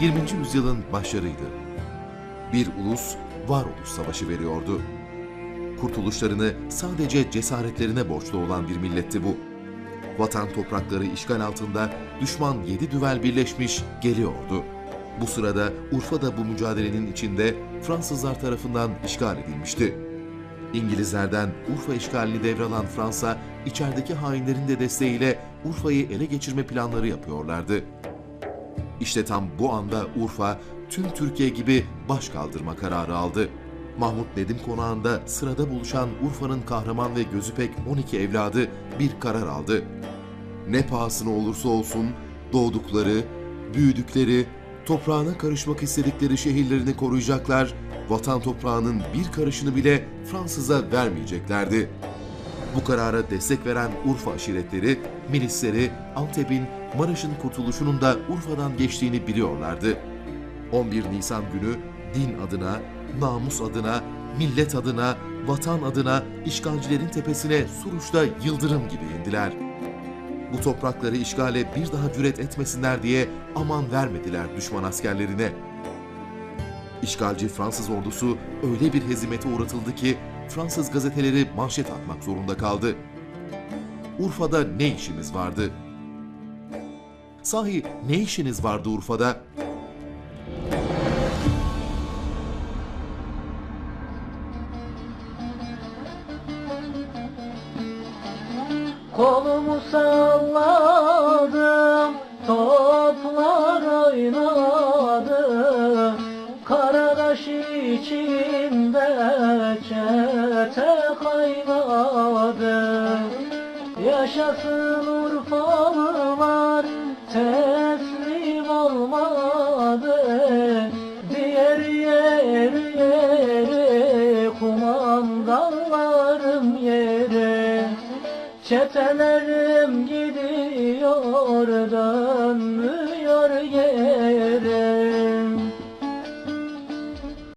20. yüzyılın başlarıydı. Bir ulus varoluş savaşı veriyordu. Kurtuluşlarını sadece cesaretlerine borçlu olan bir milletti bu. Vatan toprakları işgal altında düşman yedi düvel birleşmiş geliyordu. Bu sırada Urfa da bu mücadelenin içinde Fransızlar tarafından işgal edilmişti. İngilizlerden Urfa işgalini devralan Fransa, içerideki hainlerin de desteğiyle Urfa'yı ele geçirme planları yapıyorlardı. İşte tam bu anda Urfa, tüm Türkiye gibi baş kaldırma kararı aldı. Mahmut Nedim konağında sırada buluşan Urfa'nın kahraman ve gözü pek 12 evladı bir karar aldı. Ne pahasına olursa olsun doğdukları, büyüdükleri, toprağına karışmak istedikleri şehirlerini koruyacaklar, vatan toprağının bir karışını bile Fransız'a vermeyeceklerdi. Bu karara destek veren Urfa aşiretleri, milisleri, Antep'in, Maraş'ın kurtuluşunun da Urfa'dan geçtiğini biliyorlardı. 11 Nisan günü din adına, namus adına, millet adına, vatan adına işgalcilerin tepesine Suruç'ta yıldırım gibi indiler. Bu toprakları işgale bir daha cüret etmesinler diye aman vermediler düşman askerlerine. İşgalci Fransız ordusu öyle bir hezimete uğratıldı ki Fransız gazeteleri manşet atmak zorunda kaldı. Urfa'da ne işimiz vardı? Sahi ne işiniz vardı Urfa'da? Kolumu salladım, Yaşasın Urfalılar, teslim olmadı. Diğer yeri yeri, kumandanlarım yeri. Çetelerim gidiyor da